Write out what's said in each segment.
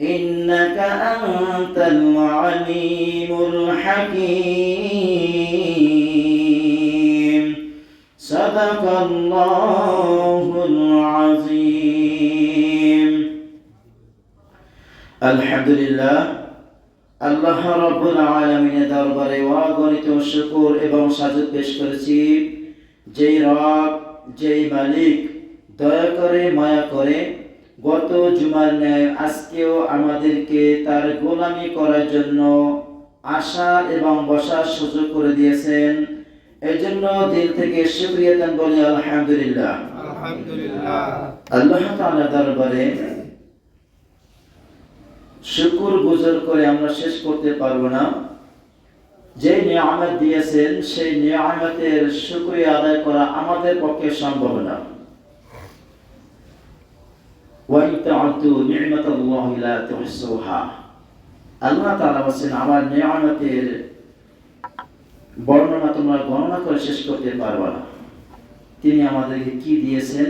إنك أنت العليم الحكيم صدق الله العظيم الحمد لله আল্লাহ রব্বুল আলমিনের দরবারে অগণিত শুকুর এবং সাজুদ পেশ করেছি যেই রব যেই মালিক দয়া করে মায়া করে গত জুমার ন্যায় আজকেও আমাদেরকে তার গোলামি করার জন্য আসার এবং বসার সুযোগ করে দিয়েছেন। এই জন্য দিল থেকে শুক্রিয়া দেন বলি আলহামদুলিল্লাহ। আলহামদুলিল্লাহ। আল্লাহ তাআলা দরবারে শুকুর গুজর করে আমরা শেষ করতে পারব না। যে নিয়ামত দিয়েছেন সেই নিয়ামতের শুকরিয়া আদায় করা আমাদের পক্ষে সম্ভব না। ওয়াইন তাআতু নি'মাতাল্লাহি লা তুহসুহা আল্লাহ তাআলা বলেন আমার নিয়ামতের বর্ণনা তোমরা গণনা করে শেষ করতে পারবে না। তিনি আমাদেরকে কি দিয়েছেন?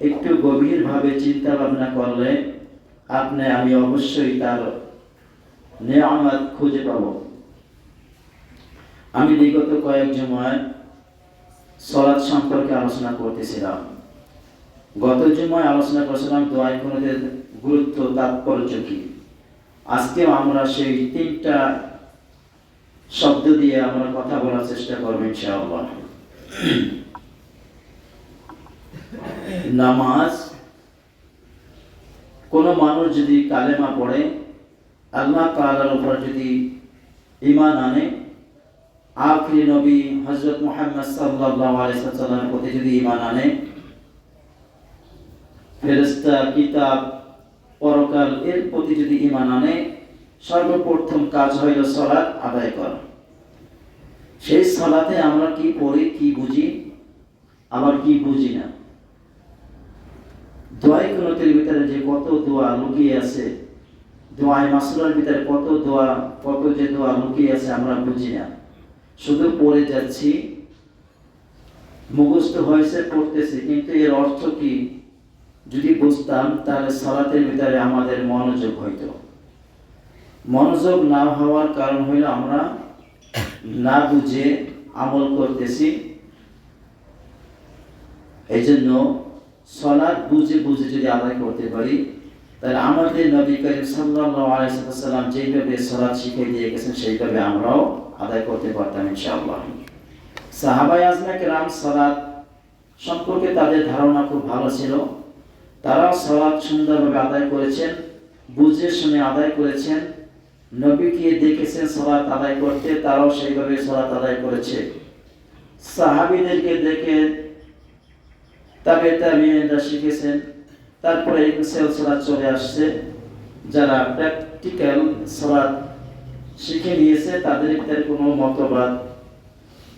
একটু গভীরভাবে চিন্তা ভাবনা করলে আপনি, আমি অবশ্যই তার নিয়ামত খুঁজে পাব। আমি বিগত কয়েক জমায় সলাদ সম্পর্কে আলোচনা করতেছিলাম। গত জমায় আলোচনা করেছিলাম দোয়াই কোনদের গুরুত্ব, তাৎপর্য কি? আজকেও আমরা সেই তিনটা শব্দ দিয়ে আমরা কথা বলার চেষ্টা করব ইনশাআল্লাহ। নামাজ, কোনো মানুষ যদি কালেমা পড়ে, আল্লাহ তাআলার উপর যদি ঈমান আনে, আখরি নবী হযরত মুহাম্মদ আলাইহি ওয়াসাল্লামের প্রতি যদি ঈমান আনে ফেরেশতা কিতাব পরকাল এর প্রতি যদি ইমান আনে, সর্বপ্রথম কাজ হইল সালাত আদায় করা। সেই সালাতে আমরা কি পড়ি, কি বুঝি, আবার কি বুঝি না? দোয়াই কুনতের ভিতরে যে কত দোয়া লুকিয়ে আছে, দোয়াই মাসুলার ভিতরে কত দোয়া, কত যে দোয়া লুকিয়ে আছে আমরা বুঝি না। শুধু পড়ে যাচ্ছি, মুখস্থ হয়েছে, পড়তেছি, কিন্তু এর অর্থ কি? যদি বুঝতাম, তাহলে সালাতের ভিতরে আমাদের মনোযোগ হইতো। মনোযোগ না হওয়ার কারণ হইল আমরা না বুঝে আমল করতেছি। এই জন্য সলাদ বুঝে বুঝে যদি আদায় করতে পারি, তাহলে আমাদের নবী করিম আলাইহি যেভাবে সলাদ শিখিয়ে দিয়ে গেছেন সেইভাবে আমরাও আদায় করতে পারতাম ইনশাআল্লাহ। সাহাবাই আজমা রাম সালাদ সম্পর্কে তাদের ধারণা খুব ভালো ছিল। তারাও সালাদ সুন্দরভাবে আদায় করেছেন, বুঝে শুনে আদায় করেছেন, নবীকে দেখেছেন সালাত আদায় করতে, তারাও সেইভাবে সালাত আদায় করেছে। সাহাবিদেরকে দেখে তবে তাবিয়েনরা শিখেছেন, তারপরে এই সিলসিলা চলে আসছে। যারা প্র্যাকটিক্যাল সালাত শিখে নিয়েছে, তাদের কোনো মতবাদ,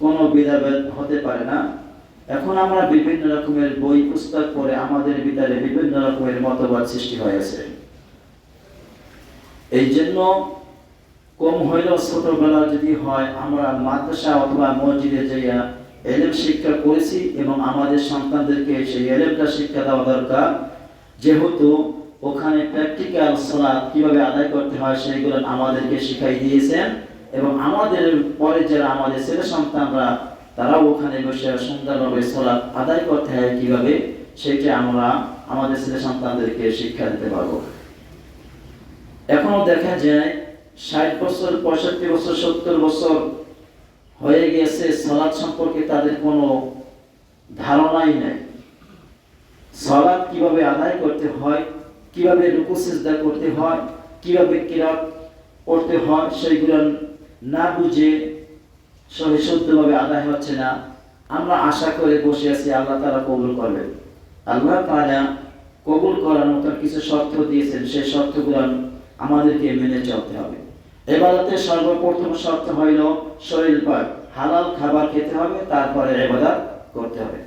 কোনো বিধাভেদ হতে পারে না। এখন আমরা বিভিন্ন রকমের বই, পুস্তক পড়ে আমাদের ভিতরে বিভিন্ন রকমের মতবাদ সৃষ্টি হয়েছে। এই জন্য কম হইলেও ছোটবেলা যদি হয়, আমরা মাদ্রাসা অথবা মসজিদে যাইয়া এলেম শিক্ষা করেছি এবং আমাদের সন্তানদেরকে সেই এলেমটা শিক্ষা দেওয়া দরকার। যেহেতু ওখানে প্র্যাকটিক্যাল সালাত কীভাবে আদায় করতে হয় সেইগুলো আমাদেরকে শিখাই দিয়েছেন এবং আমাদের পরে যারা আমাদের ছেলে সন্তানরা তারাও ওখানে বসে সুন্দরভাবে সালাত আদায় করতে হয় কীভাবে? সেটা আমরা আমাদের ছেলে সন্তানদেরকে শিক্ষা দিতে পারব। এখনও দেখা যায় ষাট বছর, পঁয়ষট্টি বছর, সত্তর বছর হয়ে গিয়েছে সলাদ সম্পর্কে তাদের কোনো ধারণাই নেই। সলাদ কীভাবে আদায় করতে হয়, কীভাবে রুকু সিজদা করতে হয়, কীভাবে কিরাত করতে হয় সেইগুলো না বুঝে সহি শুদ্ধভাবে আদায় হচ্ছে না। আমরা আশা করে বসে আছি, আল্লাহ তারা কবুল করবেন। আল্লাহ তারা কবুল করার মতো কিছু শর্ত দিয়েছেন, সেই শর্তগুলো আমাদেরকে মেনে চলতে হবে। এবাদতের সর্বপ্রথম শর্ত হইল শরীর পাক, হালাল খাবার খেতে হবে, তারপরে এবাদত করতে হবে।